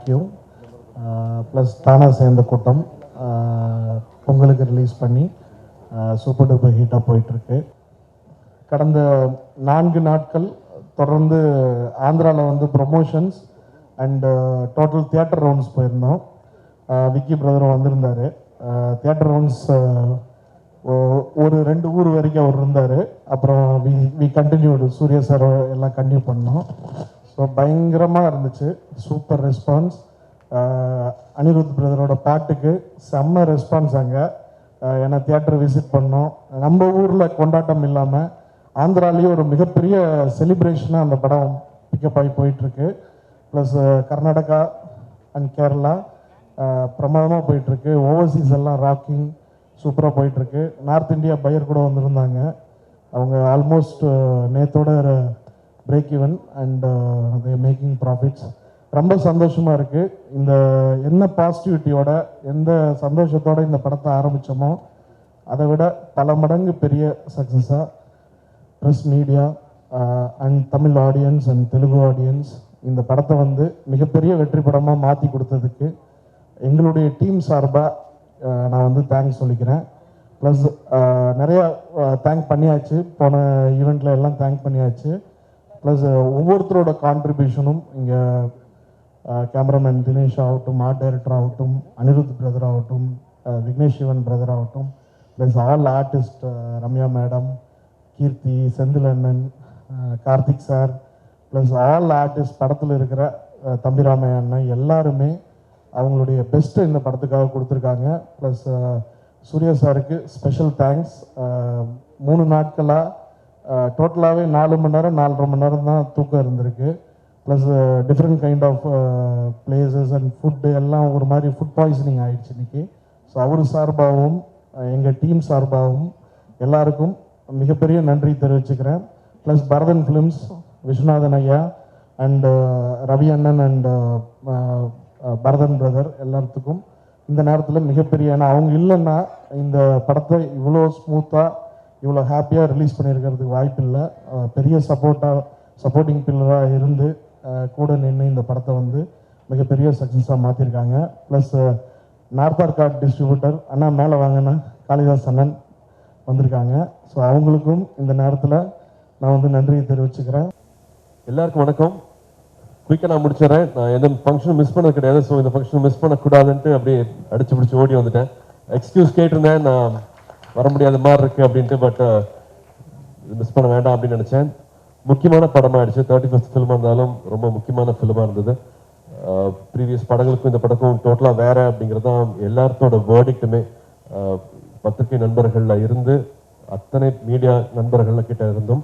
Thank you plus uh, தானா சேர்ந்த கூட்டம் uh, பொங்கலுக்கு ரிலீஸ் பண்ணி uh, சூப்பர் டூப்பர் ஹீட்டாக போயிட்டுருக்கு. கடந்த நான்கு நாட்கள் தொடர்ந்து ஆந்திராவில் வந்து promotions and total theatre rounds போயிருந்தோம். விக்கி பிரதரும் வந்திருந்தார். தியேட்டர் ரவுண்ட்ஸ் ஒரு ரெண்டு ஊர் வரைக்கும் அவர் இருந்தார். அப்புறம் we we continued Suriya sir எல்லாம் கண்டினியூ பண்ணோம். ஸோ பயங்கரமாக இருந்துச்சு. சூப்பர் ரெஸ்பான்ஸ் அனிருத் பிரதரோட பாட்டுக்கு செம்ம ரெஸ்பான்ஸ் அங்கே. ஏன்னா தியேட்டர் விசிட் பண்ணோம். நம்ம ஊரில் கொண்டாட்டம் இல்லாமல் ஆந்திராலேயே ஒரு மிகப்பெரிய செலிப்ரேஷனாக அந்த படம் பிக்கப் ஆகி போயிட்டுருக்கு. ப்ளஸ் கர்நாடகா அண்ட் கேரளா பிரமாதமாக போயிட்டுருக்கு. ஓவர்சீஸ் எல்லாம் ராக்கிங் சூப்பராக போயிட்டுருக்கு. நார்த் இந்தியா பையர் கூட வந்திருந்தாங்க. அவங்க almost நேத்தோட break even and making profits ரொம்ப சந்தோஷமாக இருக்குது இந்த என்ன பாசிட்டிவிட்டியோட எந்த சந்தோஷத்தோட இந்த படத்தை ஆரம்பித்தோமோ அதை விட பல மடங்கு பெரிய சக்ஸஸாக press media and Tamil audience and Telugu audience இந்த படத்தை வந்து மிகப்பெரிய வெற்றி படமாக மாற்றி கொடுத்ததுக்கு எங்களுடைய டீம் சார்பாக uh, நான் வந்து தேங்க்ஸ் சொல்லிக்கிறேன். ப்ளஸ் நிறையா தேங்க் பண்ணியாச்சு. போன ஈவெண்ட்டில் எல்லாம் தேங்க் பண்ணியாச்சு. ப்ளஸ் uh, ஒவ்வொருத்தரோட கான்ட்ரிபியூஷனும் இங்கே கேமராமேன் தினேஷ் ஆகட்டும் ஆர்ட் டைரக்டர் ஆகட்டும் அனிருத் பிரதர் ஆகட்டும் uh, விக்னேஷ் சிவன் பிரதர் ஆகட்டும் plus all artist Ramya madam Keerthi Senthil அண்ணன் uh, Karthik sir plus all artist படத்தில் இருக்கிற தம்பிராமைய அண்ணன் எல்லாருமே அவங்களுடைய பெஸ்ட்டை இந்த படத்துக்காக கொடுத்துருக்காங்க. ப்ளஸ் சூர்யா சாருக்கு ஸ்பெஷல் தேங்க்ஸ் மூணு நாட்களாக டோட்டலாகவே நாலு மணி நேரம் நாலரை மணி நேரம் தான் தூக்கம் இருந்திருக்கு. Plus different kind of places and food எல்லாம் ஒரு மாதிரி ஃபுட் பாய்சனிங் ஆகிடுச்சு இன்றைக்கி ஸோ அவர் சார்பாகவும் எங்கள் டீம் சார்பாகவும் எல்லாருக்கும் மிகப்பெரிய நன்றி தெரிவிச்சுக்கிறேன். ப்ளஸ் பரதன் ஃபிலிம்ஸ் விஸ்வநாதன் ஐயா அண்ட் ரவி அண்ணன் அண்ட் பரதன் பிரதர் எல்லாத்துக்கும் இந்த நேரத்தில் மிகப்பெரிய ஏன்னா அவங்க இல்லைன்னா இந்த படத்தை இவ்வளோ ஸ்மூத்தாக இவ்வளோ ஹாப்பியாக ரிலீஸ் பண்ணியிருக்கிறதுக்கு வாய்ப்பு இல்லை. பெரிய சப்போர்ட்டாக சப்போர்ட்டிங் பில்லராக இருந்து கூட நின்று இந்த படத்தை வந்து மிகப்பெரிய சக்ஸஸாக மாற்றிருக்காங்க ப்ளஸ் நார்த்தார் கார்ட் டிஸ்ட்ரிபியூட்டர் அண்ணா மேலே வாங்கின காளிதாஸ் அண்ணன் வந்திருக்காங்க. ஸோ அவங்களுக்கும் இந்த நேரத்தில் நான் வந்து நன்றியை தெரிவிச்சுக்கிறேன். எல்லாருக்கும் வணக்கம். குயிக்காக நான் முடிச்சிடறேன். நான் எந்த ஃபங்க்ஷனும் மிஸ் பண்ணது கிடையாது. ஸோ இந்த ஃபங்க்ஷன் மிஸ் பண்ணக்கூடாதுன்ட்டு அப்படியே அடிச்சு பிடிச்சி ஓடி வந்துட்டேன். எக்ஸ்கியூஸ் கேட்டிருந்தேன். நான் வர முடியாத மாதிரி இருக்கு அப்படின்ட்டு பட் மிஸ் uh, பண்ண வேண்டாம் அப்படின்னு நினச்சேன். முக்கியமான படமாக ஆயிடுச்சு தேர்ட்டி ஃபஸ்ட் ஃபிலிமாக இருந்தாலும் ரொம்ப முக்கியமான ஃபிலிமாக இருந்தது. Uh, ப்ரீவியஸ் படங்களுக்கும் இந்த படக்கும் டோட்டலாக வேற அப்படிங்கிறது தான் எல்லாத்தோட வேர்டிக்டுமே uh, பத்திரிகை நண்பர்கள்ல இருந்து அத்தனை மீடியா நண்பர்கள் கிட்ட இருந்தும்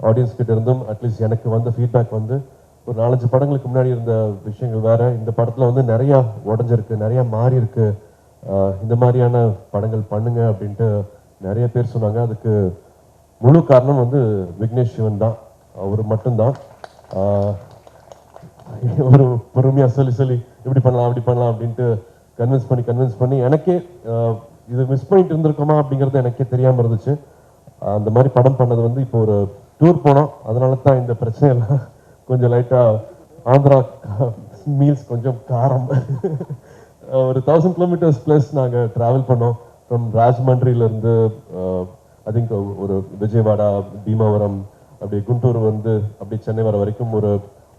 ஆடியன்ஸ் கிட்ட இருந்தும் அட்லீஸ்ட் எனக்கு வந்த ஃபீட்பேக் வந்து ஒரு நாலஞ்சு படங்களுக்கு முன்னாடி இருந்த விஷயங்கள் வேற. இந்த படத்துல வந்து நிறைய உடஞ்சிருக்கு நிறைய மாறி இருக்கு இந்த மாதிரியான படங்கள் பண்ணுங்க அப்படின்ட்டு நிறைய பேர் சொன்னாங்க. அதுக்கு முழு காரணம் வந்து விக்னேஷ் சிவன் தான். அவர் மட்டும்தான். ஆஹ் ஒரு பொறுமையா சொல்லி சொல்லி இப்படி பண்ணலாம் அப்படி பண்ணலாம் அப்படின்ட்டு கன்வின்ஸ் பண்ணி கன்வின்ஸ் பண்ணி எனக்கே ஆஹ் இது மிஸ் பண்ணிட்டு இருந்திருக்கோமா அப்படிங்கிறது எனக்கே தெரியாமல் இருந்துச்சு. அந்த மாதிரி படம் பண்ணது வந்து இப்போ ஒரு டூர் போனோம். அதனால தான் இந்த பிரச்சனை எல்லாம் கொஞ்சம் லைட்டா ஆந்திரா மீல்ஸ் கொஞ்சம் காரம். ஒரு தௌசண்ட் கிலோமீட்டர்ஸ் ப்ளஸ் நாங்கள் ட்ராவல் பண்ணோம். ஃப்ரம் ராஜமன்றில இருந்து ஐ திங்க் ஒரு விஜயவாடா பீமாவரம் அப்படி குண்டூர் வந்து அப்படி சென்னை வர வரைக்கும் ஒரு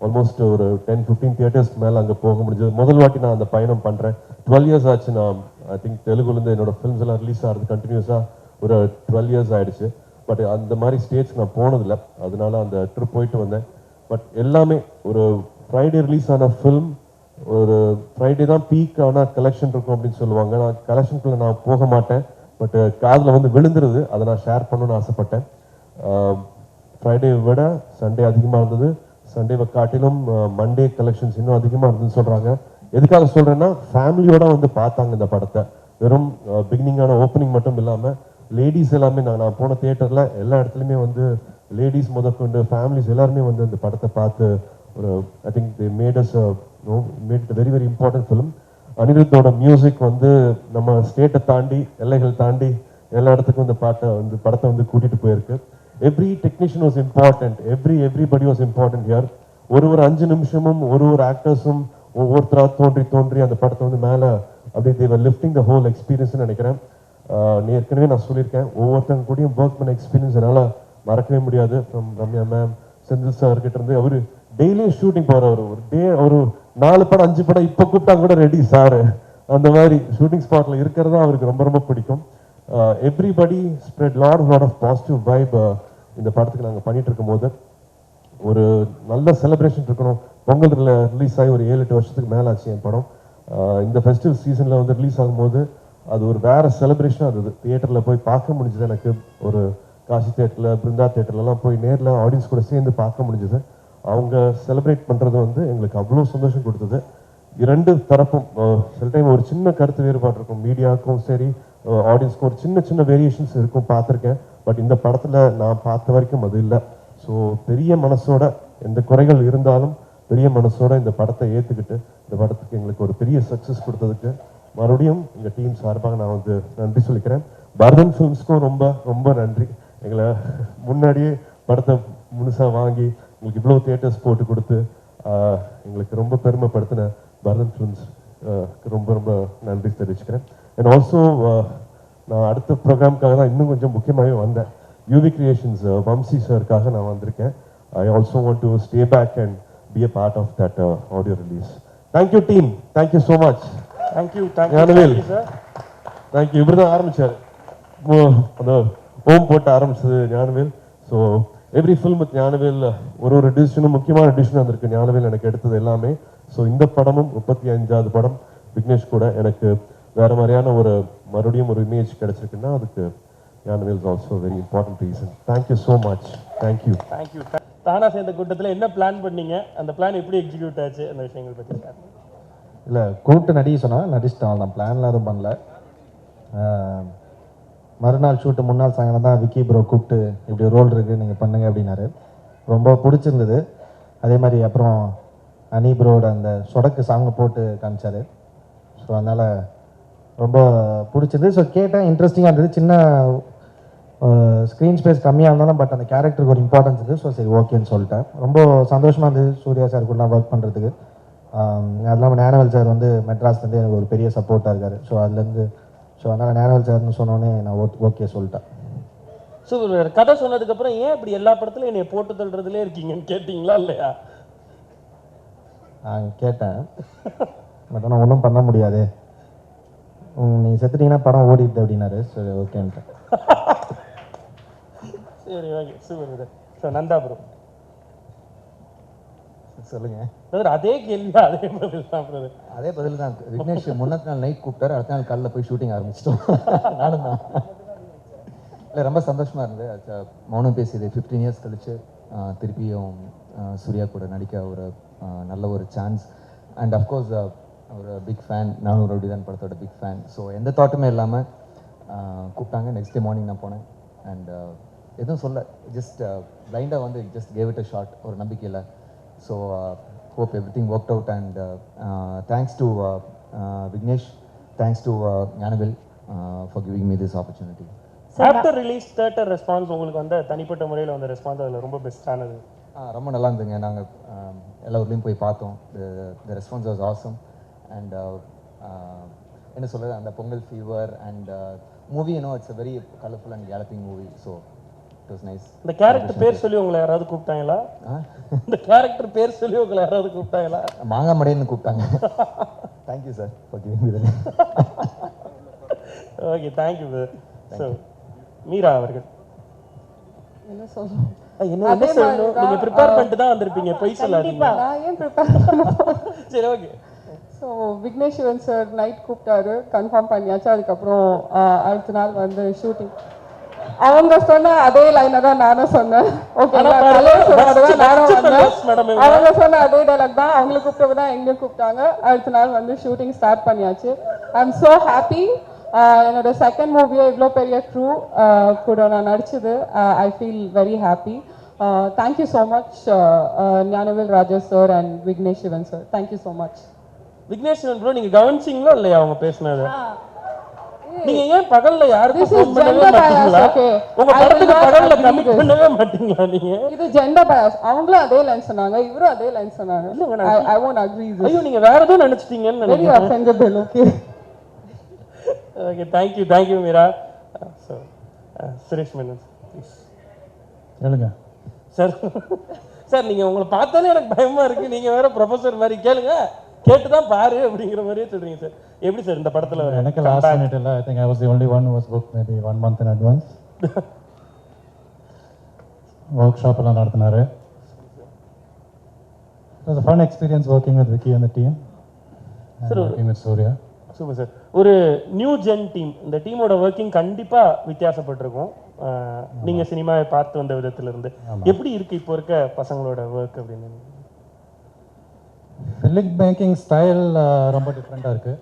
ஆல்மோஸ்ட் ஒரு டென் ஃபிஃப்டீன் தியேட்டர்ஸ்க்கு மேலே அங்கே போக முடிஞ்சது. முதல் வாட்டி நான் அந்த பயணம் பண்ணுறேன் டுவெல் இயர்ஸ் ஆச்சு நான் ஐ திங்க் தெலுங்குலேருந்து என்னோட ஃபிலிம்ஸ் எல்லாம் ரிலீஸ் ஆகிறது கண்டினியூஸாக ஒரு டுவெல் இயர்ஸ் ஆயிடுச்சு. பட் அந்த மாதிரி ஸ்டேஜ் நான் போனதில்லை. அதனால அந்த ட்ரிப் போயிட்டு வந்தேன். பட் எல்லாமே ஒரு ஃப்ரைடே ரிலீஸ் ஆன ஃபிலிம் ஒரு ஃப்ரைடே தான் பீக் ஆனால் கலெக்ஷன் இருக்கும் அப்படின்னு சொல்லுவாங்க. நான் கலெக்ஷனுக்குள்ள நான் போக மாட்டேன். பட் uh, காதில் வந்து விழுந்துருது. அதை நான் ஷேர் பண்ணணும்னு ஆசைப்பட்டேன். ஃப்ரைடே விட சண்டே அதிகமாக இருந்தது. சண்டேவை காட்டிலும் மண்டே கலெக்ஷன்ஸ் இன்னும் அதிகமாக இருந்ததுன்னு சொல்கிறாங்க எதுக்காக சொல்கிறேன்னா ஃபேமிலியோட வந்து பார்த்தாங்க இந்த படத்தை. வெறும் பிகினிங்கான ஓப்பனிங் மட்டும் இல்லாமல் லேடிஸ் எல்லாமே நான் நான் போன தியேட்டரில் எல்லா இடத்துலையுமே வந்து லேடிஸ் முதற்கொண்டு ஃபேமிலிஸ் எல்லாருமே வந்து இந்த படத்தை பார்த்து ஒரு I think the matters no made very very important film அனிருத்தோட music வந்து நம்ம ஸ்டேட்டை தாண்டி எல்லைகள் தாண்டி எல்லா இடத்துக்கும் இந்த பாட்டை வந்து படத்தை வந்து கூட்டிட்டு போயிருக்கு. Every technician was important every everybody was important here ஒரு ஒரு அஞ்சு நிமிஷமும் ஒரு ஒரு ஆக்டர்ஸும் ஒவ்வொருத்தராக தோன்றி தோன்றி அந்த படத்தை வந்து மேல அப்படி they were lifting the whole experience நினைக்கிறேன். ஏற்கனவே நான் சொல்லியிருக்கேன். ஒவ்வொருத்தங்க கூடயும் ஒர்க் பண்ண எக்ஸ்பீரியன்ஸ் என்னால் மறக்கவே முடியாது. From Ramya ma'am Senthil sir கிட்ட இருந்து அவரு டெய்லியும் ஷூட்டிங் போகிற ஒரு டே ஒரு நாலு படம் அஞ்சு படம் இப்போ கூப்பிட்டா கூட ரெடி சார் அந்த மாதிரி ஷூட்டிங் ஸ்பாட்ல இருக்கிறதா அவருக்கு ரொம்ப ரொம்ப பிடிக்கும். Everybody spread lot lot of positive vibe இந்த படத்துக்கு நாங்கள் பண்ணிட்டு இருக்கும் போது ஒரு நல்ல செலிப்ரேஷன் இருக்கணும். பொங்கல் ரிலீஸ் ஆகி ஒரு ஏழு எட்டு வருஷத்துக்கு மேலே ஆச்சு என் படம். இந்த ஃபெஸ்டிவல் சீசனில் வந்து ரிலீஸ் ஆகும்போது அது ஒரு வேற செலிப்ரேஷனாக இருந்தது. தியேட்டரில் போய் பார்க்க முடிஞ்சது எனக்கு. ஒரு காசி தேட்டரில் பிருந்தா தேட்டர்லலாம் போய் நேரில் ஆடியன்ஸ் கூட சேர்ந்து பார்க்க முடிஞ்சது. அவங்க செலிப்ரேட் பண்ணுறது வந்து எங்களுக்கு அவ்வளோ சந்தோஷம் கொடுத்தது. இரண்டு தரப்பும் சில டைம் ஒரு சின்ன கருத்து வேறுபாடு இருக்கும். மீடியாவுக்கும் சரி ஆடியன்ஸ்க்கும் ஒரு சின்ன சின்ன வேரியேஷன்ஸ் இருக்கும் பார்த்துருக்கேன். பட் இந்த படத்தில் நான் பார்த்த வரைக்கும் அது இல்லை. ஸோ பெரிய மனசோட எந்த குறைகள் இருந்தாலும் பெரிய மனசோட இந்த படத்தை ஏற்றுக்கிட்டு இந்த படத்துக்கு எங்களுக்கு ஒரு பெரிய சக்ஸஸ் கொடுத்ததுக்கு மறுபடியும் எங்கள் டீம் சார்பாக நான் வந்து நன்றி சொல்லிக்கிறேன். பரதன் ஃபிலிம்ஸ்க்கும் ரொம்ப ரொம்ப நன்றி. எங்களை முன்னாடியே படத்தை முழுசாக வாங்கி உங்களுக்கு இவ்வளோ தியேட்டர்ஸ் போட்டு கொடுத்து எங்களுக்கு ரொம்ப பெருமைப்படுத்தின பரதன் ஃபிலிம்ஸ் ரொம்ப ரொம்ப நன்றி தெரிவிச்சுக்கிறேன். அண்ட் ஆல்சோ நான் அடுத்த ப்ரோக்ராம்க்காக தான் இன்னும் கொஞ்சம் முக்கியமாகவே வந்தேன். யூவி கிரியேஷன்ஸ் வம்சி சாருக்காக நான் வந்திருக்கேன். I also want to stay back and be a part of that audio release thank you team thank you so much thank you Gnanavel sir thank you இப்படி தான் ஆரம்பிச்சார். அந்த ஓம் போட்டு ஆரம்பிச்சது Gnanavel. So every film with Gnanavel ஒரு ஒரு டிசிஷனும் முக்கியமான டிசிஷன் வந்திருக்கு. ஞானவேல் எனக்கு எடுத்தது எல்லாமே. ஸோ இந்த படமும் முப்பத்தி அஞ்சாவது படம் விக்னேஷ் கூட எனக்கு வேற மாதிரியான ஒரு மறுபடியும் ஒரு இமேஜ் கிடைச்சிருக்குன்னா அதுக்கு Gnanavel is also very important reason thank you so much thank you thank you தானா சேர்ந்த கூட்டத்தில் என்ன பிளான் பண்ணீங்க? அந்த பிளான் எப்படி எக்ஸிக்யூட் ஆச்சு? அந்த விஷயங்கள் பற்றி சார் இல்லை கூப்பிட்டு நடிக்க சொன்னால் நடிச்சிட்டோம் நான் பிளான்லாம் எதுவும் பண்ணல. மறுநாள் ஷூட்டு முன்னாள் சாயங்காலம் தான் விக்கி ப்ரோ கூப்பிட்டு இப்படி ரோல் இருக்குது நீங்கள் பண்ணுங்க அப்படின்னாரு. ரொம்ப பிடிச்சிருந்தது. அதே மாதிரி அப்புறம் அனி ப்ரோட அந்த சொடக்கு சாங்கை போட்டு காமிச்சார். ஸோ அதனால் ரொம்ப பிடிச்சிருந்தது. ஸோ கேட்டேன் இன்ட்ரெஸ்டிங்காக இருந்தது. சின்ன ஸ்க்ரீன் ஸ்பேஸ் கம்மியாக இருந்தாலும் பட் அந்த கேரக்டருக்கு ஒரு இம்பார்ட்டன்ஸ் இருக்குது ஸோ சரி ஓகேன்னு சொல்லிட்டேன். ரொம்ப சந்தோஷமாக இருந்தது சூர்யா சார் கூடலாம் ஒர்க் பண்ணுறதுக்கு அது இல்லாமல் நேனவல் சார் வந்து மெட்ராஸ்லேருந்து எனக்கு ஒரு பெரிய சப்போர்ட்டாக இருக்கார். ஸோ அதுலேருந்து ஸோ அதனால் நேனவல் சார்னு சொன்னோன்னே நான் ஓகே சொல்லிட்டேன். ஸோ கதை சொன்னதுக்கப்புறம் ஏன் இப்படி எல்லா படத்துலையும் என்னை போட்டு தள்ளுறதுலே இருக்கீங்கன்னு கேட்டிங்களா இல்லையா? நான் கேட்டேன். பட் ஆனால் ஒன்றும் பண்ண முடியாது. நீங்கள் செத்துட்டீங்கன்னா படம் ஓடிடுது அப்படின்னாரு. சரி ஓகேன்ட்டு. சரி okay. Super so Nandha bro சொல்லுங்கள் பிரதர் அதே கேள்வி அதே பதில் தான் பிரதர். அதே பதில் தான். விக்னேஷ் முன்னத்து நாள் நைட் கூப்பிட்டாரு அடுத்த நாள் காலைல போய் ஷூட்டிங் ஆரம்பிச்சிட்டோம். நானும் தான். இல்லை ரொம்ப சந்தோஷமா இருந்தது. மௌனம் பேசியது. ஃபிஃப்டீன் இயர்ஸ் கழிச்சு திருப்பியும் சூர்யா கூட நடிக்க ஒரு நல்ல ஒரு சான்ஸ் அண்ட் அஃப்கோர்ஸ் ஒரு பிக் ஃபேன் நானூறு அப்படி தான் படத்தோட பிக் ஃபேன் ஸோ எந்த தாட்டுமே இல்லாமல் கூப்பிட்டாங்க. நெக்ஸ்ட் டே மார்னிங் நான் போனேன். அண்ட் எதுவும் சொல்ல ஜஸ்ட் பிளைண்டாக வந்து just gave it a shot ஒரு நம்பிக்கையில். So hope every thing work out and thanks to Vignesh thanks to Gnanavel for giving me this opportunity after release theatre response உங்களுக்கு வந்த தனிப்பட்ட முறையில் வந்த ரெஸ்பான்ஸ் அதில் ரொம்ப பெஸ்ட்டானது ரொம்ப நல்லா இருந்துங்க நாங்கள் எல்லா ஊர்லேயும் போய் பார்த்தோம். The response was awesome and என்ன சொல்கிறது அந்த Pongal fever and movie you know it's a very colourful and galloping movie so இந்த கேரக்டர் பேர் சொல்லி உங்களை யாராவது கூப்பிட்டாங்களா? இந்த கேரக்டர் பேர் சொல்லி உங்களை யாராவது கூப்பிட்டாங்களா? மாங்காய் மடையன்னு கூப்பிட்டாங்க thank you sir me okay thank you so Meera அவர்கள். என்ன அஹ் என்ன சொல்லணும்? நீங்க ப்ரிப்பேர் பண்ணிட்டு தான் வந்திருப்பீங்க பொய் சொல்லாதீங்க. நான் ஏன் ப்ரிப்பேர் சரி okay so Vignesh Shivan sir night கூப்பிட்டாரு கன்ஃபார்ம் பண்ணியாச்சு. அதுக்கப்புறம் அடுத்த நாள் வந்து ஷூட்டிங் அவங்க சொன்ன அதே லைனை தான் நானும் சொன்னேன். அவங்க சொன்ன அதே டைலாக் தான் அவங்களுக்கு கூப்பிட்டவங்க தான் எங்கேயும் கூப்பிட்டாங்க. அடுத்த நாள் வந்து ஷூட்டிங் ஸ்டார்ட் பண்ணியாச்சு. ஐ எம் ஸோ ஹாப்பி என்னோட செகண்ட் மூவியை இவ்வளோ பெரிய க்ரூ கூட நான் நடிச்சது. I feel very happy thank you so much Gnanavel Raja sir and Vignesh Shivan sir thank you so much Vignesh bro நீங்க கவனிச்சிங்களா இல்லையா அவங்க பேசுனது? நீங்க ஏன் பகல்ல யாருக்கும் பண்ணவே மாட்டீங்களா. உங்க படத்துக்கு பகல்ல கமிட். பண்ணவே மாட்டீங்களா நீங்க? இது ஜெண்டர் பயஸ் அவங்களும் அதே லைன் சொன்னாங்க இவரும் அதே லைன் சொன்னாங்க. ஐயோ நீங்க வேற எதுவும் நினைச்சிட்டீங்கன்னு நினைக்கிறேன். okay. Okay thank you thank you Meera so Suresh Menon please கேளுங்க சார் சார் நீங்க உங்களை பார்த்தாலே எனக்கு பயமா இருக்கு. நீங்க வேற ப்ரொஃபசர் மாதிரி கேளுங்க. கேட்டு தான் பாரு அப்படிங்கிற மாதிரியே சொல்றீங்க சார். எப்படி சார் இந்த படத்துல எனக்கு லாஸ்ட் மினிட் இல்லை I think I was the only one was book maybe one month in advance workshop எல்லாம் நடத்தினாரு. A fun experience working with Vicky and the team and Sir, working with Surya. Super sir ஒரு new gen team இந்த டீமோட working கண்டிப்பா வித்தியாசப்பட்டிருக்கும். நீங்க சினிமாவை பார்த்து வந்த விதத்துல இருந்து எப்படி இருக்கு இப்போ இருக்க பசங்களோட ஒர்க் அப்படின்னு? பப்ளிக் பேங்கிங் ஸ்டைல் ரொம்ப டிஃப்ரெண்ட்டாக இருக்குது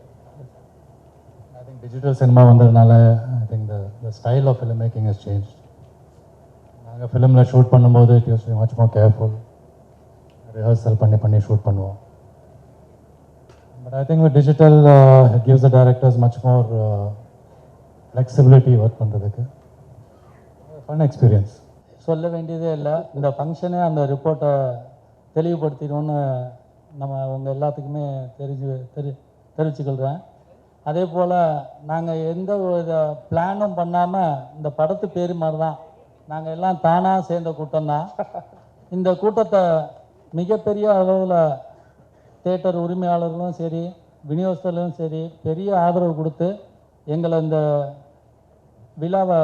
ஐ திங்க் டிஜிட்டல் சினிமா வந்ததுனால I think the the style of film making is change நாங்கள் ஃபிலிமில் ஷூட் பண்ணும்போது it use much more careful rehearsal பண்ணி பண்ணி ஷூட் பண்ணுவோம். But I think digital gives the directors much more flexibility work பண்ணுறதுக்கு fun experience சொல்ல வேண்டியதே இல்லை. இந்த ஃபங்க்ஷனே அந்த ரிப்போர்ட்டை தெளிவுபடுத்திடணும்னு நம்ம உங்கள் எல்லாத்துக்குமே தெரிஞ்சு தெரி தெரிவிச்சுக்கொள்கிறேன் அதே போல் நாங்கள் எந்த வித பிளானும் பண்ணாமல் இந்த படத்து பேர் மாதிரி தான் நாங்கள் எல்லாம் தானாக சேர்ந்த கூட்டம் தான் இந்த கூட்டத்தை மிகப்பெரிய அளவில் தேட்டர் உரிமையாளர்களும் சரி விநியோகஸ்தர்களும் சரி பெரிய ஆதரவு கொடுத்து எங்களை இந்த விழாவை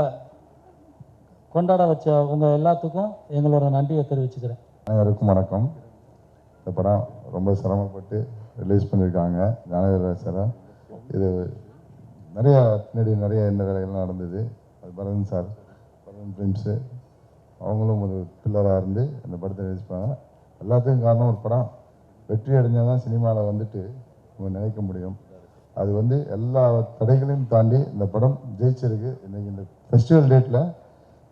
கொண்டாட வச்ச உங்கள் எல்லாத்துக்கும் எங்களோட நன்றியை தெரிவிச்சுக்கிறேன். அனைவருக்கும் வணக்கம். இந்த படம் ரொம்ப சிரமப்பட்டு ரிலீஸ் பண்ணியிருக்காங்க. ஞானவீர இது நிறையா பின்னாடி நிறைய இந்த வேலைகள்லாம் நடந்தது. அது பரதன் சார் பரதன் ஃபிலிம்ஸு அவங்களும் ஒரு பில்லராக இருந்து அந்த படத்தை ரிலீஸ் பண்ணாங்க. எல்லாத்துக்கும் காரணம் ஒரு படம். வெற்றி அடைஞ்சால் தான் சினிமாவில் வந்துட்டு நம்ம நினைக்க முடியும். அது வந்து எல்லா தடைகளையும் தாண்டி இந்த படம் ஜெயிச்சிருக்கு. இன்றைக்கி இந்த ஃபெஸ்டிவல் டேட்டில்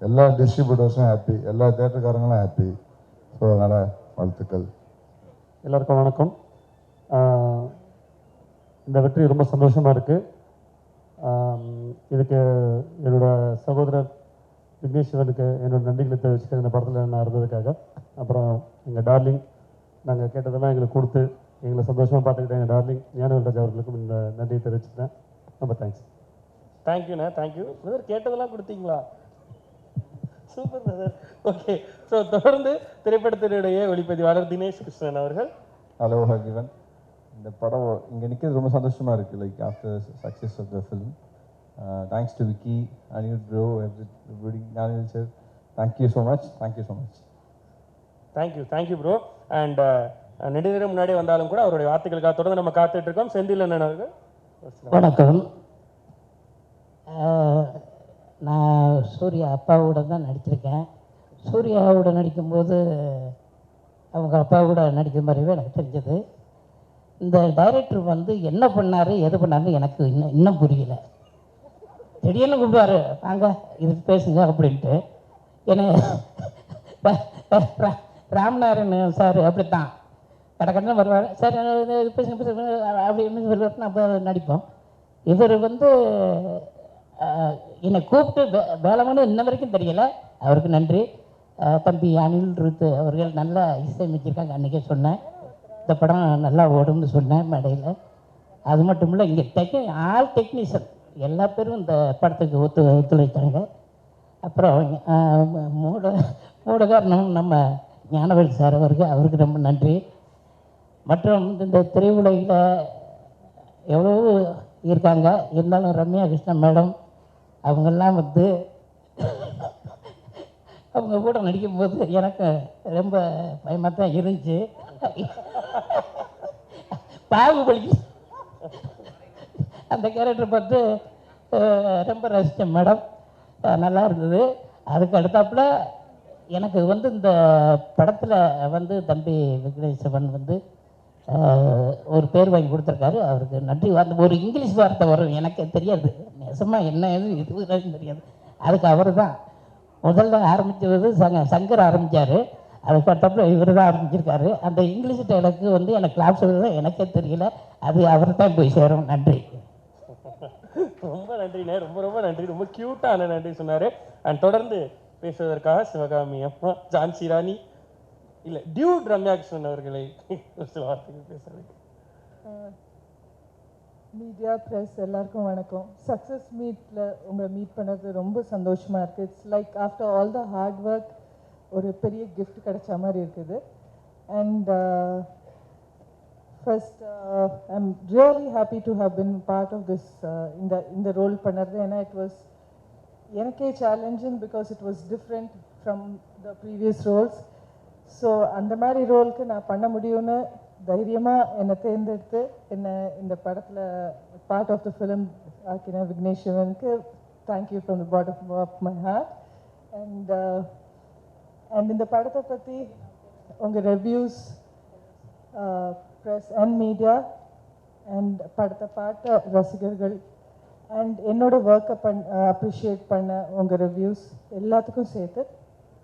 எல்லா டிஸ்ட்ரிபியூட்டர்ஸும் ஹாப்பி எல்லா தேட்டருக்காரங்களும் ஹாப்பி ஸோ அதனால் வாழ்த்துக்கள். எல்லாருக்கும் வணக்கம். இந்த வெற்றி ரொம்ப சந்தோஷமாக இருக்குது இதுக்கு என்னோடய சகோதரர் விக்னேஷ் சிவனுக்கு என்னோட நன்றிகளை தெரிவிச்சுட்டு இந்த படத்தில் நான் இருந்ததுக்காக. அப்புறம் எங்கள் டார்லிங் நாங்கள் கேட்டதெல்லாம் எங்களுக்கு கொடுத்து எங்களை சந்தோஷமாக பார்த்துக்கிட்டேன். எங்கள் டார்லிங் ஞானவேல் அவர்களுக்கும் இந்த நன்றியை தெரிவிச்சுட்டேன் ரொம்ப தேங்க்ஸ் தேங்க்யூண்ணே தேங்க்யூ பிரதர் கேட்டதெல்லாம் கொடுத்தீங்களா? சூப்பர் பிரதர் ஓகே ஸோ தொடர்ந்து திரைப்படத்தினுடைய ஒளிப்பதிவாளர் தினேஷ் கிருஷ்ணன் அவர்கள். ஹலோ ஹகிவன் இந்த படம் இங்கே நிற்கிறது ரொம்ப சந்தோஷமாக இருக்குது like after success of the film thanks to Vicky Anil bro everybody ஞானில் sir thank you so much thank you so much thank you thank you bro and நெடுநேரம் முன்னாடி வந்தாலும் கூட அவருடைய வார்த்தைகளுக்காக தொடர்ந்து நம்ம காத்துட்டு இருக்கோம். செந்தில் அண்ணன் அவர்கள். வணக்கம். ஆஹ், நான் சூர்யா அப்பாவோட தான் நடிச்சிருக்கேன். சூர்யாவோட நடிக்கும்போது அவங்க அப்பா கூட நடிக்கிற மாதிரியே எனக்கு தெரிஞ்சது. இந்த டைரக்டர் வந்து என்ன பண்ணார் எது பண்ணாருன்னு எனக்கு இன்னும் இன்னும் புரியல. திடீர்னு கூப்பிடுவாரு வாங்க இது பேசுங்க அப்படின்ட்டு. என்ன ரா- ரா- சார் அப்படித்தான். கடற்கடன்னு வருவார் சார் இது இது பேசுங்க பேசுங்க அப்படின்னு சொல்லுவார் நம்ம நடிப்போம். இவர் வந்து என்னை கூப்பிட்டு வே- இன்ன வரைக்கும் தெரியல. அவருக்கு நன்றி. தம்பி அனில் ருத்து அவர்கள் நல்லா இசையமைச்சிருக்காங்க அன்றைக்கே சொன்னேன். இந்த படம் நல்லா ஓடும்னு சொன்னேன் மேடையில். அது மட்டும் இல்லை இங்கே டெக்னி ஆல் டெக்னீஷியன் எல்லா பேரும் இந்த படத்துக்கு ஒத்து ஒத்துழைத்தாங்க அப்புறம் மூட மூடகாரணம் நம்ம ஞானவேல் சார் அவருக்கு அவருக்கு ரொம்ப நன்றி. மற்றும் இந்த திரையுலகில் எவ்வளோ இருக்காங்க. இருந்தாலும் ரம்யா கிருஷ்ணன் மேடம் அவங்கெல்லாம் வந்து அவங்க கூட நடிக்கும்போது எனக்கு ரொம்ப பயமாக தான் இருந்துச்சு. பாகுபலி அந்த கேரக்டர் பார்த்து ரொம்ப ரசித்தேன் மேடம். நல்லா இருந்தது. அதுக்கு அடுத்தாப்புல எனக்கு வந்து இந்த படத்தில் வந்து தம்பி விக்னேஸ்வரன் வந்து ஒரு பேர் வாங்கி கொடுத்துருக்காரு. அவருக்கு நன்றி. அந்த ஒரு இங்கிலீஷ் வார்த்தை வரும். எனக்கு தெரியாது. நெசமாக என்ன எது இது தெரியாது. அதுக்கு அவர் தான் முதல்ல ஆரம்பித்தது சங்க சங்கர் ஆரம்பித்தார் அதுக்கு அடுத்தப்பல இவர் தான் ஆரம்பிச்சிருக்காரு. அந்த இங்கிலீஷ் டைலக்கு வந்து எனக்கு கிளாப்ஸ் தான் எனக்கே தெரியல. அது அவர் தான் போய் சேரும். நன்றி. ரொம்ப நன்றிண்ணே. ரொம்ப ரொம்ப நன்றி. ரொம்ப க்யூட்டான நன்றி சொன்னார். அண்ட் தொடர்ந்து பேசுவதற்காக சிவகாமி அம்மா ஜான்சி ராணி இல்லை டியூ ரம்யா கிருஷ்ணன் அவர்களை ஒரு சில வார்த்தைகள் பேசுறதுக்கு மீடியா ப்ரெஸ் எல்லாருக்கும் வணக்கம். சக்ஸஸ் மீட்டில் உங்களை மீட் பண்ணது ரொம்ப சந்தோஷமாக இருக்குது it's like after all the hard work ஒரு பெரிய கிஃப்ட் கிடைச்ச மாதிரி இருக்குது. And first I'm really happy to have been part of this இந்த இந்த ரோல் பண்ணுறது ஏன்னா இட் வாஸ் எனக்கே challenging because it was different from the previous roles so அந்த மாதிரி ரோலுக்கு நான் பண்ண முடியும்னு தைரியமாக என்னை தேர்ந்தெடுத்து என்னை இந்த படத்தில் பார்ட் ஆஃப் த ஃபிலிம் ஆக்கின விக்னேஷ் சிவனுக்கு thank you from the bottom of my heart and and இந்த படத்தை பற்றி உங்கள் reviews press and media and படத்தை பார்த்த ரசிகர்கள் அண்ட் என்னோட ஒர்க்கை பண் uh, அப்ரிஷியேட் பண்ண உங்கள் ரிவ்யூஸ் எல்லாத்துக்கும் சேர்த்து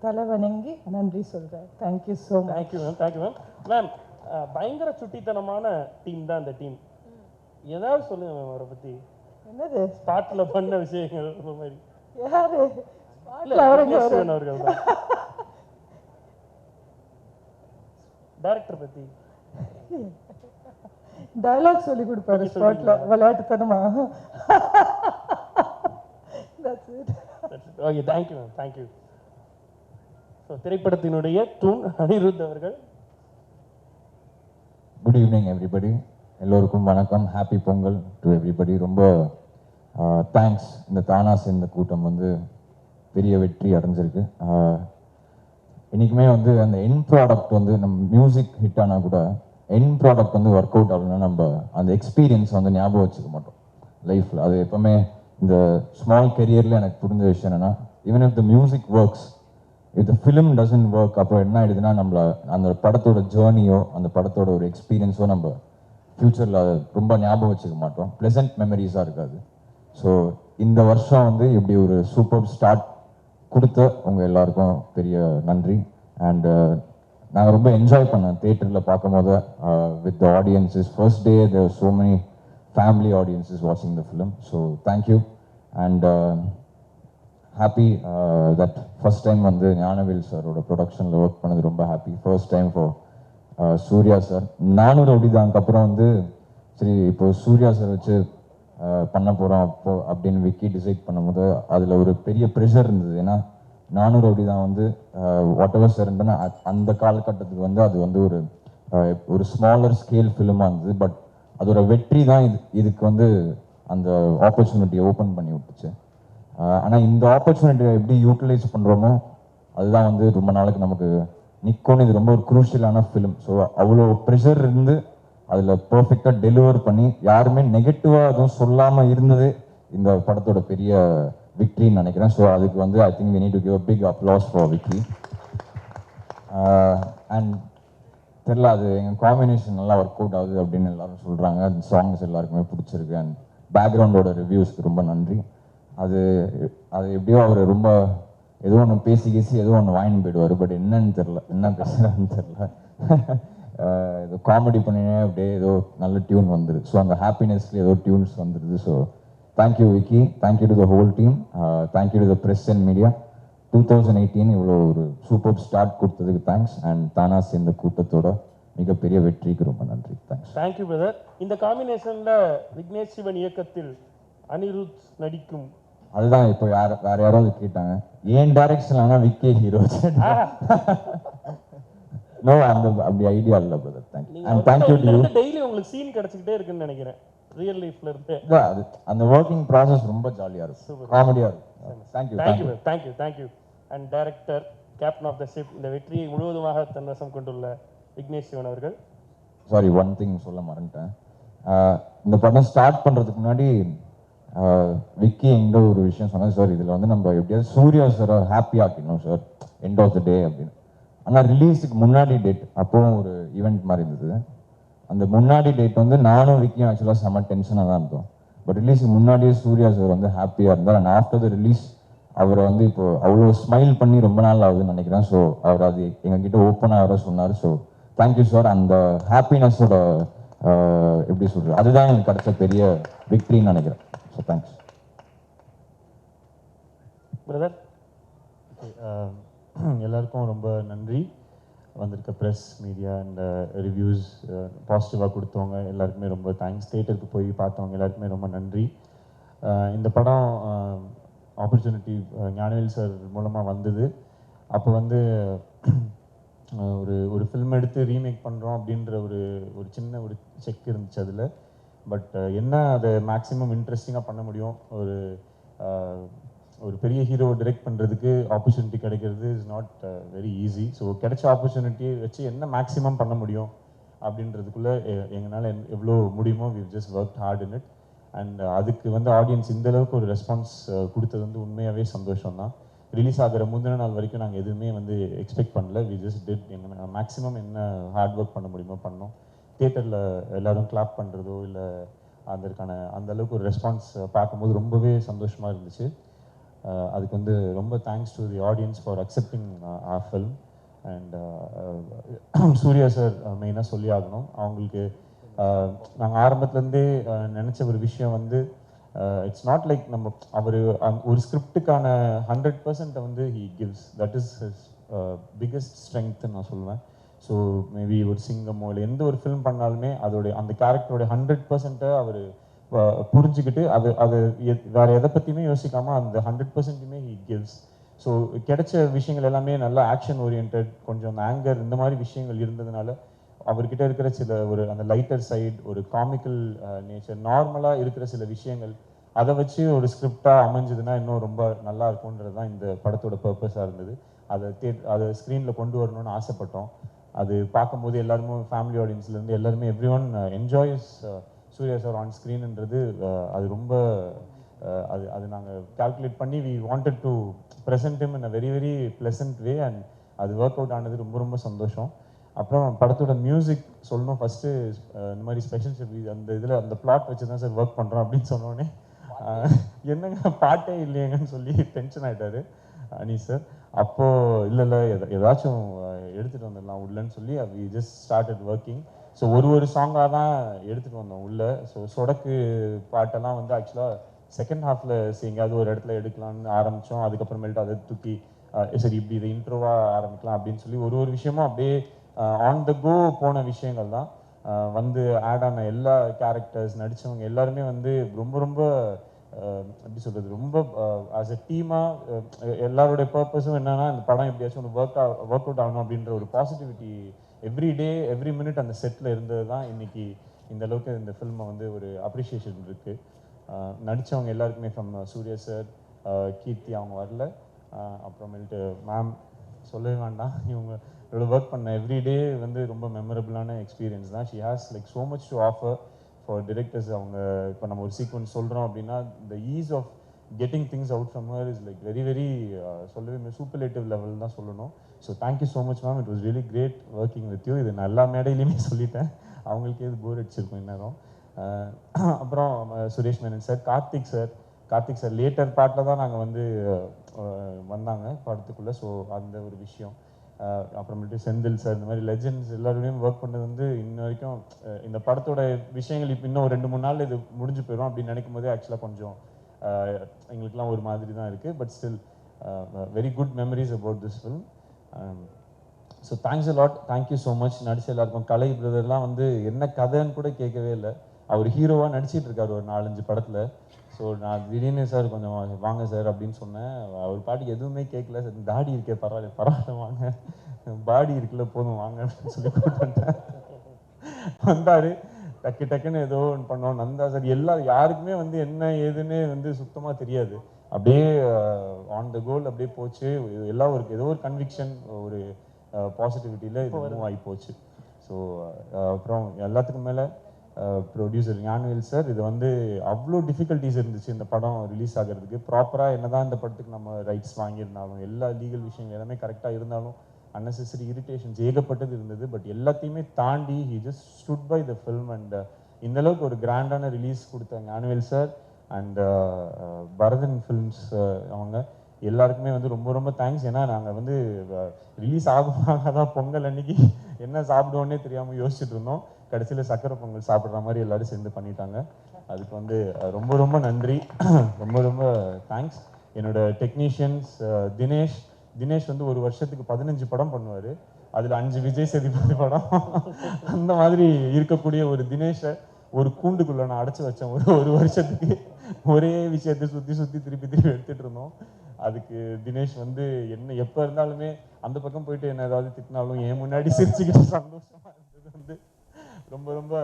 தலை வணங்கி நன்றி சொல்கிறேன் thank you so much thank you ma'am thank you ma'am ma'am பயங்கர சுட்டித்தனமான டீம் தான் இந்த டீம் ஏதாவது சொல்லுங்க மேம் அவரை பத்தி. என்னது? ஸ்பாட்ல பண்ண விஷயங்கள் அந்த மாதிரி. யாரு? அவர்கள் தான். டைரக்டர் பத்தி. டயலாக் சொல்லி கொடுப்பாரு நீங்க ஸ்பாட்ல சொல்றீங்களா? விளையாட்டுத்தனமா. Okay thank you ma'am thank you so திரைப்படத்தினுடைய தூண் அனிருத் அவர்கள். குட் ஈவினிங் எவ்ரிபடி எல்லோருக்கும் வணக்கம். ஹாப்பி பொங்கல் டு எவ்ரிபடி ரொம்ப தேங்க்ஸ் இந்த தானா சேர்ந்த கூட்டம் வந்து பெரிய வெற்றி அடைஞ்சிருக்கு. இன்றைக்குமே வந்து அந்த என் ப்ராடக்ட் வந்து நம்ம மியூசிக் ஹிட் ஆனால் கூட என் ப்ராடக்ட் வந்து ஒர்க் அவுட் ஆகணும்னா நம்ம அந்த எக்ஸ்பீரியன்ஸ் வந்து ஞாபகம் வச்சுக்க மாட்டோம். லைஃப்பில் அது எப்போவுமே இந்த ஸ்மால் கெரியரில் எனக்கு புரிஞ்ச விஷயம் என்னென்னா even if the music works if the film doesn't work அப்புறம் என்ன ஆயிடுதுன்னா நம்மளை அந்த படத்தோட ஜேர்னியோ அந்த படத்தோட ஒரு எக்ஸ்பீரியன்ஸோ நம்ம ஃப்யூச்சரில் ரொம்ப ஞாபகம் வச்சுக்க மாட்டோம். ப்ளசன்ட் மெமரிஸாக இருக்காது. ஸோ இந்த வருஷம் வந்து இப்படி ஒரு சூப்பர் ஸ்டார்ட் கொடுத்த உங்கள் எல்லாருக்கும் பெரிய நன்றி. அண்டு uh, நாங்கள் ரொம்ப என்ஜாய் பண்ணேன் தேட்டரில் பார்க்கும்போது with the audiences first day there so many family audiences வாட்சிங் the film so thank you and happy that first time வந்து ஞானவேல் சாரோட ப்ரொடக்ஷனில் ஒர்க் பண்ணது ரொம்ப happy first time for Suriya sir நானூறு அப்படிதாங்க அதுக்கப்புறம் வந்து சரி இப்போ சூர்யா சார் வச்சு uh, பண்ண போகிறோம் அப்போ அப்படின்னு விக்கி டிசைட் பண்ணும்போது அதில் ஒரு பெரிய ப்ரெஷர் இருந்தது. ஏன்னா நானூறு அப்படி தான் வந்து வாட் எவர் சார் அந்த காலகட்டத்துக்கு வந்து அது வந்து ஒரு uh, ஒரு ஸ்மாலர் ஸ்கேல் ஃபிலிமாக இருந்தது. பட் அதோட வெற்றி தான் இது இதுக்கு வந்து அந்த ஆப்பர்ச்சுனிட்டியை ஓப்பன் பண்ணி விட்டுச்சு. ஆனால் இந்த ஆப்பர்ச்சுனிட்டியை எப்படி யூட்டிலைஸ் பண்ணுறோமோ அதுதான் வந்து ரொம்ப நாளைக்கு நமக்கு நிற்கும்னு இது ரொம்ப ஒரு குரூஷியலான ஃபிலிம் ஸோ அவ்வளோ ப்ரெஷர் இருந்து அதில் பர்ஃபெக்டாக டெலிவர் பண்ணி யாருமே நெகட்டிவாக எதுவும் சொல்லாமல் இருந்தது இந்த படத்தோட பெரிய விக்ட்ரின்னு நினைக்கிறேன். ஸோ அதுக்கு வந்து I think we need to give a big applause for victory and தெரில அது எங்கள் காம்பினேஷன் நல்லா ஒர்க் அவுட் ஆகுது அப்படின்னு எல்லாரும் சொல்கிறாங்க அந்த சாங்ஸ் எல்லாருக்குமே பிடிச்சிருக்கு. அண்ட் பேக்ரவுண்டோட ரிவ்யூஸ்க்கு ரொம்ப நன்றி. அது அது எப்படியோ அவர் ரொம்ப ஏதோ ஒன்று பேசி கேசி எதுவும் ஒன்று வாங்கிட்டு போயிடுவார். பட் என்னன்னு தெரில என்ன பேசுகிறான்னு தெரில ஏதோ காமெடி பண்ணினே அப்படியே ஏதோ நல்ல டியூன் வந்துரு. ஸோ அந்த ஹாப்பினஸ்ல ஏதோ டியூன்ஸ் வந்துடுது so thank you Vicky thank you to the whole team thank you to the press and media two thousand eighteen இவ்வளோ ஒரு சூப்பர் ஸ்டார்ட் கொடுத்ததுக்கு தேங்க்ஸ் அண்ட் தானா சேர்ந்த கூட்டத்தோட மிகப்பெரிய வெற்றிக்கு ரொம்ப நன்றி. தேங்க்ஸ் தேங்க்யூ பிரதர் இந்த காம்பினேஷனில் விக்னேஷ் சிவன் இயக்கத்தில் அனிருத் நடிக்கும் அதுதான் இப்போ யார் வேற யாராவது கேட்டாங்க. ஏன் டைரக்ஷன் ஆனால் விக்கே ஹீரோ நோ அந்த அப்படி ஐடியா இல்லை பிரதர் தேங்க்யூ நீங்க and thank you to you daily உங்களுக்கு சீன் கிடைச்சிக்கிட்டே இருக்குன்னு நினைக்கிறேன். ரியல் லைஃப்ல இருந்து. அது அந்த ஒர்க்கிங் ப்ராசஸ் ரொம்ப ஜாலியாக இருக்கும். காமெடியாக இருக்கும். Thank you thank you thank you thank you thank you and director captain of the ship இந்த வெற்றியை முழுவதுமாக தன்வசம் கொண்டுள்ள விக்னேஷ் சிவன் அவர்கள். சாரி ஒன் திங் சொல்ல மறந்துட்டேன். இந்த படம் ஸ்டார்ட் பண்ணுறதுக்கு முன்னாடி விக்கி எங்கிட்ட ஒரு விஷயம் சொன்னாங்க சார் இதில் வந்து நம்ம எப்படியாவது சூர்யா சாரை happy ஆக்கிடணும் sir end of the day அப்படின்னு. ஆனால் ரிலீஸுக்கு முன்னாடி டேட் அப்போவும் ஒரு ஈவெண்ட் மாதிரி இருந்தது. அந்த முன்னாடி டேட் வந்து நானும் விக்கியும் ஆக்சுவலாக செம்ம டென்ஷனாக தான் இருந்தோம். பட் ரிலீஸுக்கு முன்னாடியே சூர்யா சார் வந்து ஹாப்பியாக இருந்தார். அண்ட் ஆஃப்டர் த ரிலீஸ் அவரை வந்து இப்போ அவ்வளோ ஸ்மைல் பண்ணி ரொம்ப நாள் ஆகுதுன்னு நினைக்கிறேன். ஸோ அவர் அது எங்ககிட்ட ஓப்பனாக அவரை சொன்னார். ஸோ தேங்க்யூ சார் அந்த ஹாப்பினஸோட எப்படி சொல்கிறது அதுதான் எனக்கு கிடைச்ச பெரிய விக்ட்ரின்னு நினைக்கிறேன். So தேங்க்ஸ் பிரதர் um, எல்லாருக்கும் ரொம்ப நன்றி. வந்திருக்க ப்ரெஸ் மீடியா அண்ட் ரிவ்யூஸ் பாசிட்டிவாக கொடுத்தவங்க எல்லாருக்குமே ரொம்ப தேங்க்ஸ் தேட்டருக்கு போய் பார்த்தவங்க எல்லாருக்குமே ரொம்ப நன்றி. Uh, இந்த படம் um, opportunity uh, Gnanavel sir மூலமாக வந்தது. அப்போ வந்து uh, ஒரு ஒரு ஃபில்ம் எடுத்து ரீமேக் பண்ணுறோம் அப்படின்ற ஒரு ஒரு சின்ன ஒரு செக் இருந்துச்சு அதில். பட் uh, என்ன அதை மேக்ஸிமம் இன்ட்ரெஸ்டிங்காக பண்ண முடியும்? ஒரு uh, ஒரு பெரிய ஹீரோ டிரெக்ட் பண்ணுறதுக்கு ஆப்பர்ச்சுனிட்டி கிடைக்கிறது is not very easy so கிடைச்ச ஆப்பர்ச்சுனிட்டியை வச்சு என்ன மேக்ஸிமம் பண்ண முடியும்? அப்படின்றதுக்குள்ளே எங்களால் எவ்வளோ முடியுமோ we just work hard in it and அதுக்கு வந்து ஆடியன்ஸ் இந்த அளவுக்கு ஒரு ரெஸ்பான்ஸ் uh, கொடுத்தது வந்து உண்மையாகவே சந்தோஷம் தான் ரிலீஸ் ஆகிற முந்தின நாள் வரைக்கும் நாங்கள் எதுவுமே வந்து எக்ஸ்பெக்ட் பண்ணல. வி ஜஸ்ட் டிட் எங்கள் மேக்ஸிமம் என்ன ஹார்ட் ஒர்க் பண்ண முடியுமோ பண்ணோம். தியேட்டரில் எல்லாரும் கிளாப் பண்ணுறதோ இல்லை அதற்கான அந்த அளவுக்கு ஒரு ரெஸ்பான்ஸ் பார்க்கும்போது ரொம்பவே சந்தோஷமாக இருந்துச்சு. அதுக்கு வந்து ரொம்ப thanks to the audience for accepting a film and Suriya sir மெயினாக சொல்லி ஆகணும். அவங்களுக்கு நாங்கள் ஆரம்பத்துலேருந்தே நினச்ச ஒரு விஷயம் வந்து இட்ஸ் நாட் லைக் நம்ம அவர் ஒரு ஸ்கிரிப்டுக்கான ஹண்ட்ரட் பர்சன்ட்டை வந்து he gives that is biggest ஸ்ட்ரென்த்னு நான் சொல்லுவேன். ஸோ மேபி ஒரு சிங்கமோ இல்லை எந்த ஒரு ஃபிலிம் பண்ணாலுமே அதோடைய அந்த கேரக்டரோட ஹண்ட்ரட் பர்சன்ட்டை அவர் புரிஞ்சுக்கிட்டு அது அது வேற எதை பற்றியுமே யோசிக்காமல் அந்த ஹண்ட்ரட் பர்சன்ட்டுமே ஹி கிவ்ஸ் ஸோ கிடைச்ச விஷயங்கள் எல்லாமே நல்லா ஆக்ஷன் ஓரியன்ட் கொஞ்சம் அந்த ஆங்கர் இந்த மாதிரி விஷயங்கள் இருந்ததுனால அவர்கிட்ட இருக்கிற சில ஒரு அந்த லைட்டர் சைட் ஒரு காமிக்கல் நேச்சர் நார்மலாக இருக்கிற சில விஷயங்கள் அதை வச்சு ஒரு ஸ்கிரிப்டாக அமைஞ்சதுன்னா இன்னும் ரொம்ப நல்லா இருக்கும்ன்றது தான் இந்த படத்தோட பர்பஸாக இருந்தது. அதை தே அதை ஸ்க்ரீனில் கொண்டு வரணும்னு ஆசைப்பட்டோம். அது பார்க்கும்போது எல்லாருமே ஃபேமிலி ஆடியன்ஸ்லேருந்து எல்லாருமே every one enjoys Suriya sir on ஸ்க்ரீன்ன்றது அது ரொம்ப அஹ், அது அது நாங்கள் கால்குலேட் பண்ணி we wanted to present him in a very very pleasant way and அது ஒர்க் அவுட் ஆனது ரொம்ப ரொம்ப சந்தோஷம். அப்புறம் படத்தோட மியூசிக் சொல்லணும். ஃபஸ்ட்டு இந்த மாதிரி ஸ்பெஷல் அந்த இதில் அந்த பிளாட் வச்சு தான் சார் ஒர்க் பண்ணுறோம் அப்படின்னு சொன்னோடனே அஹ், என்னங்க பாட்டே இல்லையேங்கன்னு சொல்லி டென்ஷன் ஆயிட்டாரு அனி சார் அப்போ இல்லை இல்லை எதா ஏதாச்சும் எடுத்துகிட்டு வந்துடலாம் உள்ளன்னு சொல்லி we just started working so ஒரு ஒரு சாங்காக தான் எடுத்துட்டு வந்தோம் உள்ள. ஸோ சொடக்கு பாட்டெல்லாம் வந்து ஆக்சுவலாக செகண்ட் ஹாஃபில் எங்கேயாவது ஒரு இடத்துல எடுக்கலாம்னு ஆரம்பித்தோம் அதுக்கப்புறமேட்டு அதை தூக்கி சரி இப்படி இதை இன்ட்ரோவாக ஆரம்பிக்கலாம் அப்படின்னு சொல்லி ஒரு ஒரு விஷயமும் அப்படியே ஆன் த கோ போன விஷயங்கள் தான். வந்து ஆட் ஆன எல்லா கேரக்டர்ஸ் நடித்தவங்க எல்லாருமே வந்து ரொம்ப ரொம்ப எப்படி சொல்கிறது ரொம்ப ஆஸ் எ டீமாக எல்லாருடைய பர்பஸும் என்னென்னா இந்த படம் எப்படியாச்சும் ஒன்று ஒர்க் ஒர்க் அவுட் ஆகணும் அப்படின்ற ஒரு positivity every day every minute அந்த செட்டில் இருந்தது தான் இன்றைக்கி இந்த அளவுக்கு இந்த ஃபில்மை வந்து ஒரு அப்ரிஷியேஷன் இருக்குது நடித்தவங்க எல்லாருக்குமே ஃப்ரம் சூர்யா சார் கீர்த்தி அவங்க வரல. அப்புறமேல்ட்டு மேம் சொல்லவே வேண்டாம். இவங்க இவ்வளோ ஒர்க் பண்ண எவ்ரி டே வந்து ரொம்ப மெமரபிளான எக்ஸ்பீரியன்ஸ் தான். She has like so much to offer for directors அவங்க இப்போ நம்ம ஒரு சீக்வன்ஸ் சொல்கிறோம் அப்படின்னா the ease of getting things out from her is like very very சொல்லவே சூப்பர்லேட்டிவ் லெவல் தான் சொல்லணும். So thank you so much ma'am it was really great working with you இது நான் எல்லா மேடையிலையுமே சொல்லிட்டேன். அவங்களுக்கு எது போர் அடிச்சிருக்கும் இந்நேரம். Uh, அப்புறம் Suresh Menon sir Karthik sir Karthik sir later பார்ட்டில் தான் நாங்கள் வந்து uh, வந்தாங்க படத்துக்குள்ளே. ஸோ அந்த ஒரு விஷயம். அப்புறமேட்டு செந்தில் சார் இந்த மாதிரி லெஜெண்ட்ஸ் எல்லாரோடையும் ஒர்க் பண்ணது வந்து இன்ன வரைக்கும் இந்த படத்தோட விஷயங்கள் இப்போ இன்னும் ஒரு ரெண்டு மூணு நாள் இது முடிஞ்சு போயிடும் அப்படின்னு நினைக்கும் போதே ஆக்சுவலாக கொஞ்சம் எங்களுக்குலாம் எங்களுக்கெல்லாம் ஒரு மாதிரி தான் இருக்குது but still very good memories about this film so thanks lot thank you so much நடிச்ச எல்லாருக்கும் கலை பிரதர்லாம் வந்து என்ன கதைன்னு கூட கேட்கவே இல்லை. அவர் ஹீரோவாக நடிச்சிட்டு இருக்காரு ஒரு நாலஞ்சு படத்தில். ஸோ நான் திடீர்னு சார் கொஞ்சம் வாங்க சார் அப்படின்னு சொன்னேன். அவர் பாட்டுக்கு எதுவுமே கேட்கல. சார் தாடி இருக்கே பரவாயில்ல பரவாயில்ல வாங்க. பாடி இருக்குல்ல போதும் வாங்க அப்படின்னு சொல்லி கூப்பிட்டு வந்துட்டேன் வந்தாரு. டக்கு டக்குன்னு ஏதோ ஒன்று பண்ணோம். நந்தா சார் எல்லா யாருக்குமே வந்து என்ன ஏதுன்னு வந்து சுத்தமா தெரியாது. அப்படியே ஆன் த கோல் அப்படியே போச்சு. எல்லாம் ஒரு ஏதோ ஒரு கன்விக்ஷன் ஒரு பாசிட்டிவிட்டியில் இது மூவ் ஆகி போச்சு. ஸோ அப்புறம் எல்லாத்துக்கும் மேலே ப்ரொடியூசர் ஞானவேல் சார் இது வந்து அவ்வளோ டிஃபிகல்ட்டிஸ் இருந்துச்சு இந்த படம் ரிலீஸ் ஆகிறதுக்கு. ப்ராப்பராக என்னதான் இந்த படத்துக்கு நம்ம ரைட்ஸ் வாங்கியிருந்தாலும் எல்லா லீகல் விஷயங்கள் எல்லாமே கரெக்டாக இருந்தாலும் அன்னெசரி இரிட்டேஷன்ஸ் ஏகப்பட்டது இருந்தது. பட் எல்லாத்தையுமே தாண்டி he just stood by the film and இந்தளவுக்கு ஒரு கிராண்டான ரிலீஸ் கொடுத்த Gnanavel sir and uh, uh, Bharathan films uh, அவங்க எல்லாருக்குமே வந்து ரொம்ப ரொம்ப தேங்க்ஸ் ஏன்னா நாங்கள் வந்து ரிலீஸ் ஆகும் ஆகாதான் பொங்கல் அன்னைக்கு என்ன சாப்பிடுவோன்னே தெரியாமல் யோசிச்சுட்டு இருந்தோம். கடைசியில் சக்கரை பொங்கல் சாப்பிட்ற மாதிரி எல்லோரும் சேர்ந்து பண்ணிட்டாங்க. அதுக்கு வந்து ரொம்ப ரொம்ப நன்றி. ரொம்ப ரொம்ப தேங்க்ஸ் என்னோட டெக்னீஷியன்ஸ் தினேஷ். தினேஷ் வந்து ஒரு வருஷத்துக்கு பதினஞ்சு படம் பண்ணுவார். அதில் அஞ்சு விஜய் சேதுபதி படம். அந்த மாதிரி இருக்கக்கூடிய ஒரு தினேஷை ஒரு கூண்டுக்குள்ள நான் அடைச்சி வச்சேன். ஒரு ஒரு வருஷத்துக்கு ஒரே விஷயத்தை சுற்றி சுற்றி திருப்பி திருப்பி எடுத்துகிட்டு இருந்தோம். அதுக்கு தினேஷ் வந்து என்ன எப்போ இருந்தாலுமே அந்த பக்கம் போயிட்டு என்ன ஏதாவது திட்டினாலும் என் முன்னாடி சிரிச்சுக்கிட்டு சந்தோஷமாக இருந்தது வந்து ரொம்ப ரொம்ப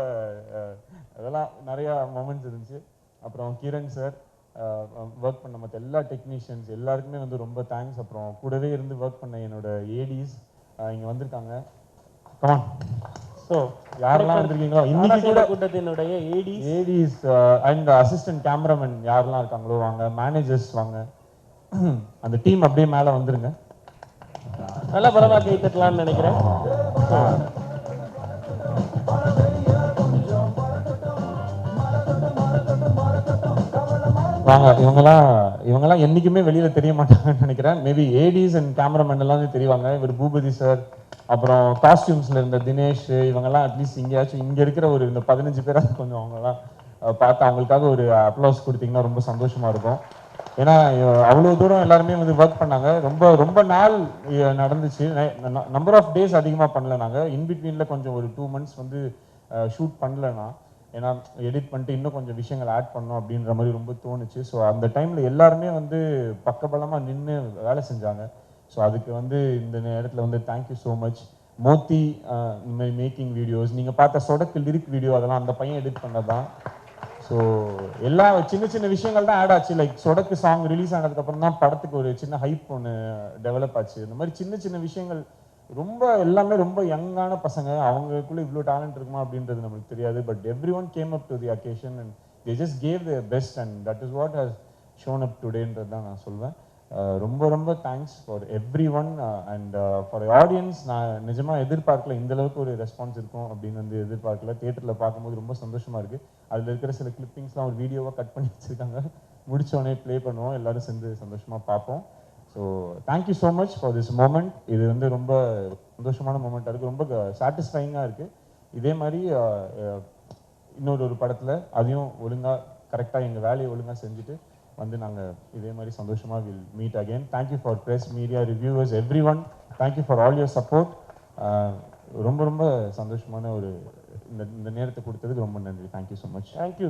அதெல்லாம் நிறையா மொமெண்ட்ஸ் இருந்துச்சு. அப்புறம் கிரண் சார் ஒர்க் பண்ண மற்ற எல்லா டெக்னீஷியன்ஸ் எல்லாருக்குமே வந்து ரொம்ப தேங்க்ஸ் அப்புறம் கூடவே இருந்து ஒர்க் பண்ண என்னோட ஏடிஸ் இங்கே வந்திருக்காங்க. கமான் ஸோ யாரெல்லாம் வந்திருக்கீங்களோ இன்னைக்கு கூட கூட்டத்தினுடைய AD ADs and assistant cameraman யாரெல்லாம் இருக்காங்களோ வாங்க. மேனேஜர்ஸ் வாங்க. அந்த டீம் அப்படியே மேலே வந்துருங்க. நல்ல படமா கை தட்டலாம்னு நினைக்கிறேன் இவங்கெல்லாம் இவங்கெல்லாம் என்னைக்குமே வெளியில் தெரிய மாட்டாங்கன்னு நினைக்கிறேன். மேபி ஏடிஸ் அண்ட் கேமராமேன் எல்லாம் தெரிவாங்க. இவர் பூபதி சார் அப்புறம் காஸ்டியூம்ஸில் இருந்த தினேஷ் இவங்கெல்லாம் அட்லீஸ்ட் இங்கேயாச்சும் இங்கே இருக்கிற ஒரு இந்த பதினஞ்சு பேராக கொஞ்சம் அவங்கெல்லாம் பார்த்து அவங்களுக்காக ஒரு அப்ளாஸ் கொடுத்தீங்கன்னா ரொம்ப சந்தோஷமா இருக்கும். ஏன்னா அவ்வளோ தூரம் எல்லாருமே வந்து ஒர்க் பண்ணாங்க. ரொம்ப ரொம்ப நாள் நடந்துச்சு. நம்பர் ஆஃப் டேஸ் அதிகமாக பண்ணல நாங்கள் இன்பிட்வீனில் கொஞ்சம் ஒரு டூ மந்த்ஸ் வந்து ஷூட் பண்ணலன்னா ஏன்னா எடிட் பண்ணிட்டு இன்னும் கொஞ்சம் விஷயங்கள் ஆட் பண்ணோம் அப்படின்ற மாதிரி ரொம்ப தோணுச்சு. ஸோ அந்த டைமில் எல்லாருமே வந்து பக்கபலமாக நின்று வேலை செஞ்சாங்க. ஸோ அதுக்கு வந்து இந்த நேரத்தில் வந்து தேங்க்யூ ஸோ மச் மோத்தி இந்த மாதிரி மேக்கிங் வீடியோஸ் நீங்கள் பார்த்த சொடக்கு லிரிக் வீடியோ அதெல்லாம் அந்த பையன் எடிட் பண்ணதான். ஸோ எல்லா சின்ன சின்ன விஷயங்கள் தான் ஆட் ஆச்சு. லைக் சொடக்கு சாங் ரிலீஸ் ஆனதுக்கப்புறம் தான் படத்துக்கு ஒரு சின்ன ஹைப் ஒன்று டெவலப் ஆச்சு. இந்த மாதிரி சின்ன சின்ன விஷயங்கள் ரொம்ப எல்லாமே ரொம்ப யங்கான பசங்க. அவங்களுக்குள்ள இவ்வளோ டேலண்ட் இருக்குமா அப்படின்றது நம்மளுக்கு தெரியாது. But every one came up to the occasion and they just gave the best and that is what has shown up டுடேன்றது தான் நான் சொல்வேன். ரொம்ப ரொம்ப thanks for every one and for audience நான் நிஜமாக எதிர்பார்க்கல இந்த அளவுக்கு ஒரு ரெஸ்பான்ஸ் இருக்கும் அப்படின்னு வந்து எதிர்பார்க்கல. தியேட்டரில் பார்க்கும்போது ரொம்ப சந்தோஷமாக இருக்குது அதில் இருக்கிற சில கிளிப்பிங்ஸ்லாம் ஒரு வீடியோவாக கட் பண்ணி வச்சுருக்காங்க. முடித்தோடனே ப்ளே பண்ணுவோம். எல்லோரும் சேர்ந்து சந்தோஷமாக பார்ப்போம். So thank you so much for this moment இது வந்து ரொம்ப சந்தோஷமான மூமெண்ட்டாக இருக்குது ரொம்ப சாட்டிஸ்ஃபைங்காக இருக்குது இதே மாதிரி இன்னொரு ஒரு படத்தில் அதையும் ஒழுங்காக கரெக்டாக எங்கள் வேலையை ஒழுங்காக செஞ்சுட்டு வந்து நாங்கள் இதே மாதிரி சந்தோஷமாக will meet again thank you for press media reviewers everyone thank you for all your support ரொம்ப ரொம்ப சந்தோஷமான ஒரு இந்த இந்த நேரத்தை கொடுத்ததுக்கு ரொம்ப நன்றி. Thank you so much thank you